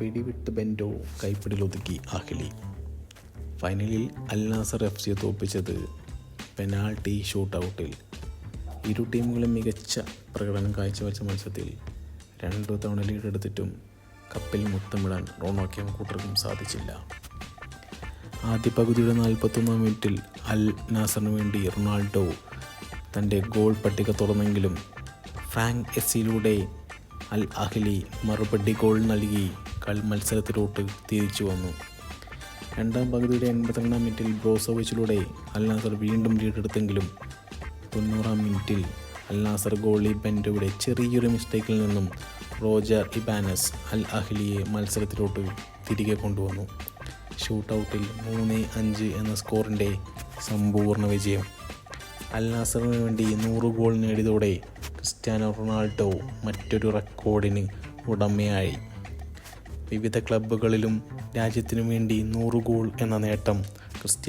പിടിവിട്ട് ബെൻഡോ കൈപ്പിടിലൊതുക്കി Ahli. ഫൈനലിൽ അൽ Nasar F സിയെ തോൽപ്പിച്ചത് പെനാൾട്ടി ഷൂട്ട് ഔട്ടിൽ ഇരു ടീമുകളും മികച്ച പ്രകടനം കാഴ്ചവെച്ച മത്സരത്തിൽ രണ്ടു തവണ ലീഡെടുത്തിട്ടും കപ്പിൽ മുത്തമിടാൻ റോണോക്കിയും കൂട്ടർക്കും സാധിച്ചില്ല. ആദ്യ പകുതിയുടെ നാൽപ്പത്തൊന്നാം മിനിറ്റിൽ അൽ നാസറിന് വേണ്ടി റൊണാൾഡോ തന്റെ ഗോൾ പട്ടിക തുറന്നെങ്കിലും ഫ്രാങ്ക് എസ്സിയിലൂടെ അൽ അഹ്ലി മറുപടി ഗോൾ നൽകി. കളി മത്സരത്തിലോട്ട് തിരിച്ചു വന്നു. രണ്ടാം പകുതിയുടെ എൺപത്തിരണ്ടാം മിനിറ്റിൽ ബ്രോസോവിച്ചിലൂടെ അൽ നാസർ വീണ്ടും ലീഡെടുത്തെങ്കിലും തൊണ്ണൂറാം മിനിറ്റിൽ അൽ നാസർ ഗോളി ബെൻഡോയുടെ ചെറിയൊരു മിസ്റ്റേക്കിൽ നിന്നും റോജർ ഇബാനസ് അൽ അഹ്ലിയെ മത്സരത്തിലോട്ട് തിരികെ കൊണ്ടുവന്നു. ഷൂട്ട് ഔട്ടിൽ മൂന്ന് അഞ്ച് എന്ന സ്കോറിന്റെ സമ്പൂർണ വിജയം. അൽ നാസറിന് വേണ്ടി നൂറ് ഗോൾ നേടിയതോടെ ക്രിസ്ത്യാനോ റൊണാൾഡോ മറ്റൊരു റെക്കോർഡിന് ഉടമയായി. വിവിധ ക്ലബ്ബുകളിലും രാജ്യത്തിനു വേണ്ടി നൂറ് ഗോൾ എന്ന നേട്ടം ക്രിസ്ത്യാനോ